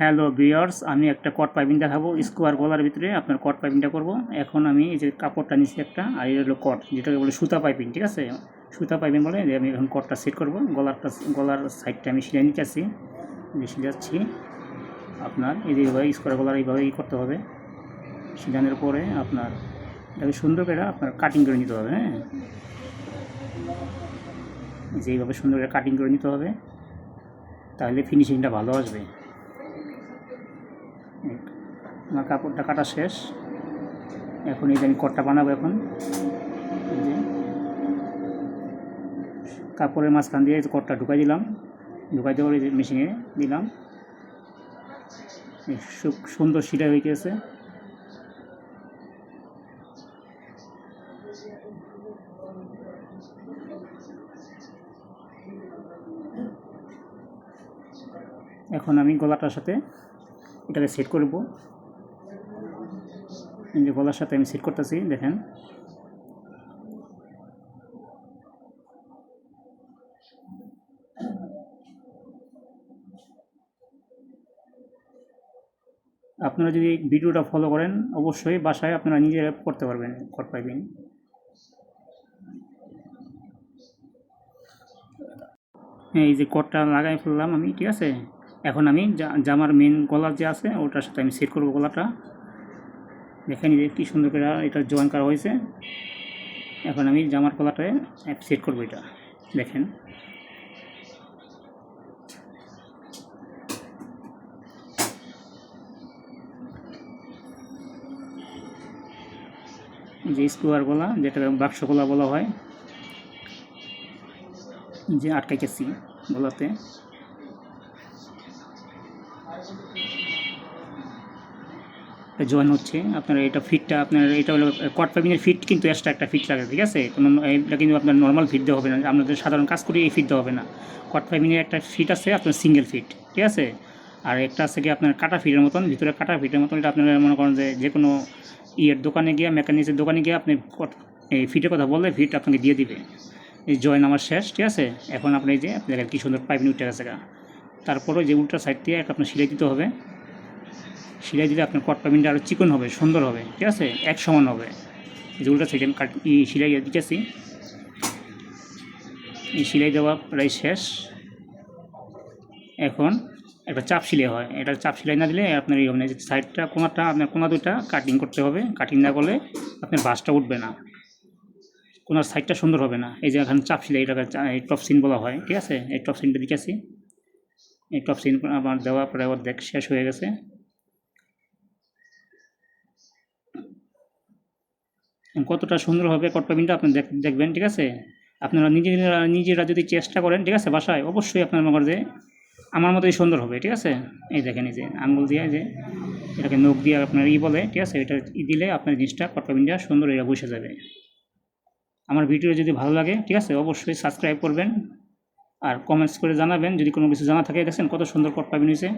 Hello বিয়ার্স আমি একটা কট piping দেখাবো। স্কোয়ার গলার ভিতরে আপনার কট পাইপিংটা করব। এখন আমি এই যে কাপড়টা নিচ্ছি একটা, আর এটা হলো কট, যেটাকে বলে সুতা পাইপিং, ঠিক আছে? সুতা পাইপিং বলে যে আমি এখন কটটা সেট করব। গলারটা, গলার সাইডটা আমি সিলাই নিতে আসছি। সিলাচ্ছি। আপনার এই যে এইভাবে স্কোয়ার গলার এইভাবে ই করতে হবে। সিলানোর পরে আপনার এটাকে সুন্দর করে আপনার কাটিং করে নিতে হবে হ্যাঁ? যে এইভাবে সুন্দর করে কাটিং করে নিতে হবে। তাহলে ফিনিশিংটা ভালো আসবে। আমার কাপড়টা কাটা শেষ। এখন এই যে আমি কটটা বানাবো এখন। কাপড়ের মাঝখান দিয়ে কটটা ঢুকাই দিলাম। ঢুকাই দেওয়ার মেশিনে দিলাম। সুন্দর সিটা হয়ে গেছে এখন আমি গলাটার সাথে এটাকে সেট করব যে গলার সাথে আমি সেট করতেছি, দেখেন। আপনারা যদি ভিডিওটা ফলো করেন, অবশ্যই বাসায় আপনারা নিজেরা করতে পারবেন কট পাইবেন। এই যে কটটা লাগাই ফেললাম আমি, ঠিক আছে? এখন আমি জামার মেন গলা যে আছে, ওটার সাথে আমি সেট করব গলাটা। দেখেন যে কি সুন্দর করে এটা জয়েন করা হয়েছে। এখন আমি জামার গলাটায় সেট করব এটা। দেখেন। যে স্কোয়ার গলা যেটা বাক্স গলা বলা হয় যে আটকাইতেছি গলাতে। জয়েন হচ্ছে, আপনার এটা ফিটটা আপনার এটা হলো কট পাইপিংয়ের ফিট কিন্তু এক্সট্রা একটা ফিট লাগে, ঠিক আছে? কোনো এটা কিন্তু আপনার নর্মাল ফিট দেওয়া হবে না। আপনাদের সাধারণ কাজ করে এই ফিট দেওয়া হবে না। কট পাইপিংয়ের একটা ফিট আছে, আপনার সিঙ্গেল ফিট ঠিক আছে? আর একটা আছে কি আপনার কাটা ফিটের মতন, ভিতরে কাটা ফিটের মতন, এটা আপনারা মনে করেন যে যে কোনো ইয়ের দোকানে গিয়ে মেকানিক্সের দোকানে গিয়ে আপনি এই ফিটের কথা বললে ফিট আপনাকে দিয়ে দিবে। এই জয়েন আমার শেষ, ঠিক আছে? এখন আপনি যে, দেখেন কী সুন্দর পাইপিং উঠে গেছে। তারপরে যে উল্টা সাইড দিয়ে একটা আপনার সিলাই দিতে হবে। সিলাই দিলে আপনার কট পাইপিংটা আরও চিকন হবে, সুন্দর হবে, ঠিক আছে? এক সমান হবে। যে উল্টা সাইড আমি কাট ই সিলাই দিতেছি। এই সিলাই দেওয়া প্রায় শেষ। এখন একটা চাপ সিলাই হয়। এটা চাপ সিলাই না দিলে আপনার এই হবে না যে সাইডটা কোনাটা, আপনার কোনা দুটা কাটিং করতে হবে। কাটিং না করলে আপনার বাসটা উঠবে না। কোনার সাইডটা সুন্দর হবে না। এই যে এখানে চাপ সিলাই এটাকে এই টপ সিন বলা হয়, ঠিক আছে? এই টপ সিনটা দিতেছি। এই টপ সিন আমার দেওয়া প্রায় অর্ধেক শেষ হয়ে গেছে। কতটা সুন্দর হবে কট পাইপিংটা আপনি দেখ- দেখবেন, ঠিক আছে? আপনারা নিজেরা নিজেরা যদি চেষ্টা করেন, ঠিক আছে, বাসায়, অবশ্যই আপনার মনে যে আমার মতোই সুন্দর হবে, ঠিক আছে? এই দেখেন, এই যে আঙ্গুল দিয়ে যে এটাকে নখ দিয়ে আপনার ই বলে, ঠিক আছে? এটা ই দিলে আপনার জিনিসটা কট পাইপিংটা সুন্দর এটা বসে যাবে। আমার ভিডিও যদি ভালো লাগে, ঠিক আছে, অবশ্যই সাবস্ক্রাইব করবেন। আর কমেন্টস করে জানাবেন, যদি কোনো কিছু জানা থাকে দেখছেন কত সুন্দর কট পাইপিং হয়েছে।